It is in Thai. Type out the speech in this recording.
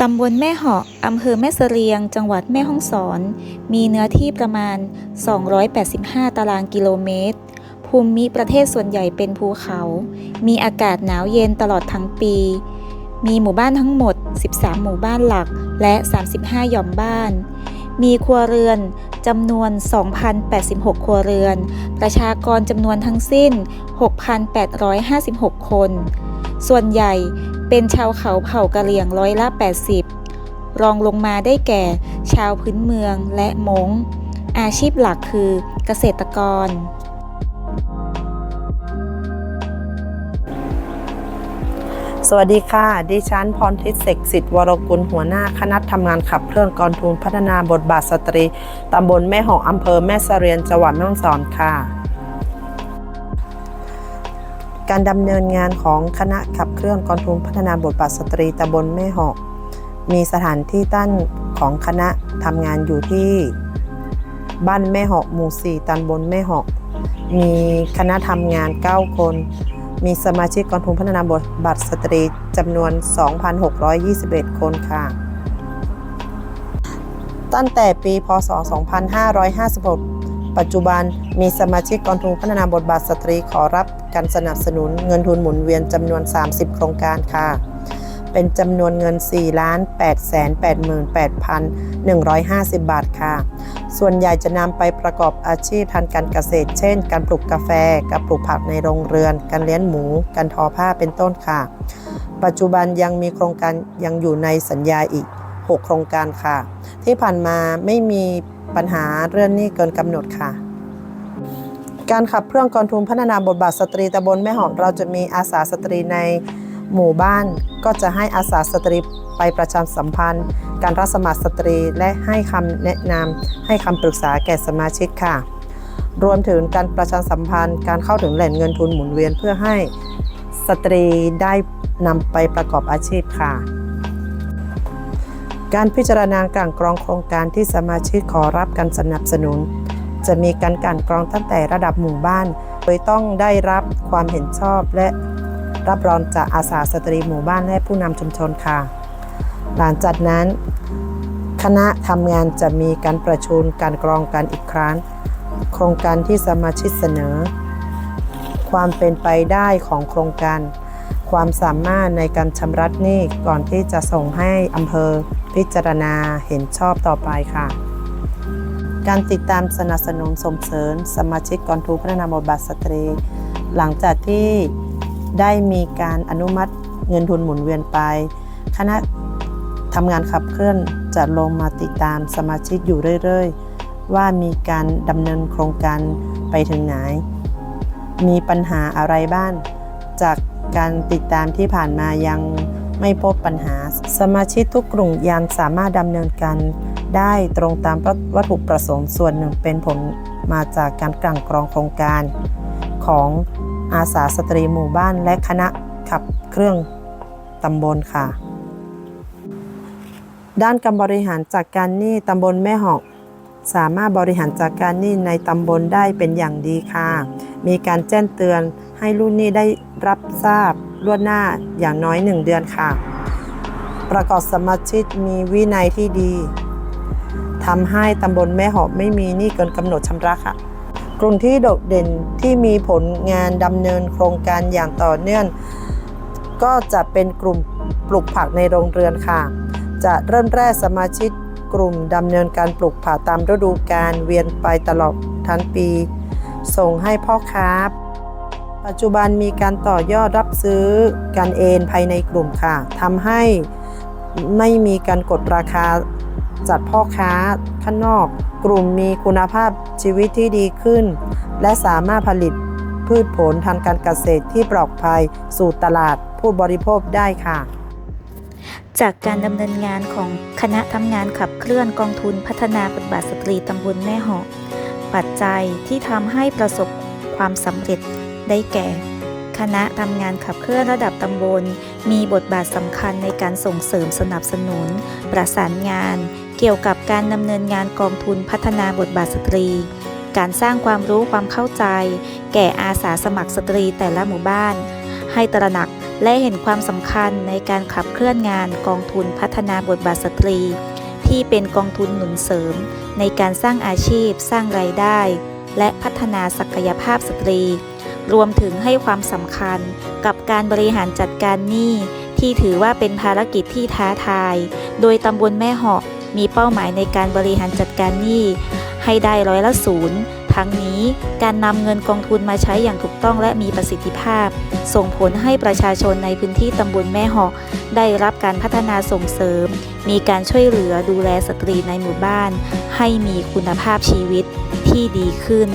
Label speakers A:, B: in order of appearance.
A: ตำบลแม่เหาะอำเภอแม่เสรียง จังหวัดแม่ฮ่องสอน มีเนื้อที่ประมาณ 285 ตารางกิโลเมตร ภูมิประเทศส่วนใหญ่เป็นภูเขา มีอากาศหนาวเย็นตลอดทั้งปี มีหมู่บ้านทั้งหมด 13 หมู่บ้านหลักและ 35 หย่อมบ้าน มีครัวเรือนจำนวน 2,086 ครัวเรือน ประชากรจำนวนทั้งสิ้น 6,856 คน ส่วนใหญ่ เป็นชาวเขาเผ่ากะเหรี่ยงร้อยละ 80 รองลงมาได้แก่ ชาวพื้นเมืองและมง้งอาชีพหลักคือเกษตรกร
B: สวัสดีค่ะ ดิฉันพรทิศเสกสิทธิ์วรกุลหัวหน้าคณะทำงานขับเคลื่อนกองทุนพัฒนาบทบาทสตรี ตำบลแม่หองอำเภอแม่สเสรียนจังหวัดแม่ฮ่องสอนค่ะ การดำเนินงานของคณะขับเคลื่อนกองทุนพัฒนาบทบาทสตรีตำบลแม่หอกมีสถานที่ตั้งของคณะทำงานอยู่ที่บ้านแม่หอกหมู่ 4ตำบลแม่หอกมีคณะทำงาน 9 คน มีสมาชิกกองทุนพัฒนาบทบาทสตรีจำนวน 2,621 คนค่ะตั้งแต่ปี พศ 2556 ปัจจุบันมีสมาชิกกองทุนพัฒนาบทบาทสตรีขอรับการสนับสนุนเงินทุนหมุนเวียนจำนวน 30 โครงการค่ะ เป็นจำนวนเงิน4 8 8 8 150 บาทค่ะ ส่วนใหญ่จะนำไปประกอบอาชีพทางการเกษตร เช่น การปลูกกาแฟ การปลูกผักในโรงเรือน การเลี้ยงหมู การทอผ้าเป็นต้นค่ะ ปัจจุบันยังมีโครงการยังอยู่ในสัญญาอีก 6 โครงการค่ะ ที่ผ่านมาไม่มี ปัญหาเรื่องหนี้เกินกำหนดค่ะ การขับเคลื่อนกองทุนพัฒนาบทบาทสตรีตำบลแม่หอมเราจะมีอาสาสตรีในหมู่บ้านก็จะให้อาสาสตรีไปประชาสัมพันธ์ การรับสมัครสตรีและให้คำแนะนำให้คำปรึกษาแก่สมาชิกค่ะ รวมถึงการประชาสัมพันธ์ การเข้าถึงแหล่งเงินทุนหมุนเวียนเพื่อให้สตรีได้นำไปประกอบอาชีพค่ะ การพิจารณากลั่นกรองโครงการที่สมาชิกขอรับการสนับสนุน จะมีการกลั่นกรองตั้งแต่ระดับหมู่บ้าน โดยต้องได้รับความเห็นชอบและรับรองจากอาสาสตรีหมู่บ้านและผู้นำชุมชนค่ะ หลังจากนั้น คณะทำงานจะมีการประชุมการกรองกันอีกครั้ง โครงการที่สมาชิกเสนอ ความเป็นไปได้ของโครงการ ความสามารถในการชำระหนี้ก่อนที่จะส่งให้อำเภอพิจารณาเห็นชอบต่อไปค่ะ การติดตามสนับสนุนส่งเสริมสมาชิกกองทุนพัฒนาบทบาทสตรี หลังจากที่ได้มีการอนุมัติเงินทุนหมุนเวียนไป คณะทำงานขับเคลื่อนจะลงมาติดตามสมาชิกอยู่เรื่อย ๆ ว่ามีการดำเนินโครงการไปถึงไหน มีปัญหาอะไรบ้างจาก การติดตามที่ผ่านมายังไม่พบปัญหา สมาชิกทุกกลุ่มยังสามารถดำเนินการได้ตรงตามวัตถุประสงค์ส่วนหนึ่งเป็นผลมาจากการกลั่นกรองโครงการ ของอาสาสตรีหมู่บ้านและคณะขับเครื่องตำบลค่ะ ด้านการบริหารจัดการหนี้ตำบลแม่หอกสามารถบริหารจัดการหนี้ในตำบลได้เป็นอย่างดีค่ะ มีการแจ้งเตือนให้ลูกหนี้ได้ รับทราบล่วงหน้าอย่างน้อย 1 เดือนค่ะ ประกอบสมาชิกมีวินัยที่ดีทำให้ตำบลแม่หอกไม่มีหนี้เกินกำหนดชำระค่ะ กลุ่มที่โดดเด่นที่มีผลงานดำเนินโครงการอย่างต่อเนื่อง ก็จะเป็นกลุ่มปลูกผักในโรงเรือนค่ะ จะเริ่มแรกสมาชิกกลุ่มดำเนินการปลูกผักตามฤดูกาลเวียนไปตลอดทั้งปี ส่งให้พ่อค้า ปัจจุบันมีการต่อยอดรับซื้อกันเองภายในกลุ่มค่ะทำให้ไม่มีการกดราคาจัดพ่อค้าข้างนอก กลุ่มมีคุณภาพชีวิตที่ดีขึ้น และสามารถผลิตพืชผลทางการเกษตรที่ปลอดภัยสู่ตลาดผู้บริโภคได้ค่ะ
A: จากการดำเนินงานของคณะทำงานขับเคลื่อนกองทุนพัฒนาบทบาทสตรีตำบลแม่หอกปัจจัยที่ทำให้ประสบความสำเร็จ ได้แก่ คณะทำงานขับเคลื่อนระดับตำบล มีบทบาทสำคัญในการส่งเสริมสนับสนุน ประสานงาน เกี่ยวกับการดำเนินงานกองทุนพัฒนาบทบาทสตรี การสร้างความรู้ความเข้าใจ แก่อาสาสมัครสตรีแต่ละหมู่บ้าน ให้ตระหนักและเห็นความสำคัญในการขับเคลื่อนงานกองทุนพัฒนาบทบาทสตรี ที่เป็นกองทุนหนุนเสริม ในการสร้างอาชีพ สร้างรายได้ และพัฒนาศักยภาพสตรี รวมถึงให้ความสำคัญกับการบริหารจัดการหนี้ที่ถือว่าเป็นภารกิจที่ท้าทาย โดยตำบลแม่เหาะมีเป้าหมายในการบริหารจัดการหนี้ให้ได้ร้อยละศูนย์ทั้งนี้การนำเงินกองทุนมาใช้อย่างถูกต้องและมีประสิทธิภาพ ส่งผลให้ประชาชนในพื้นที่ตำบลแม่เหาะได้รับการพัฒนาส่งเสริม มีการช่วยเหลือดูแลสตรีในหมู่บ้าน ให้มีคุณภาพชีวิตที่ดีขึ้น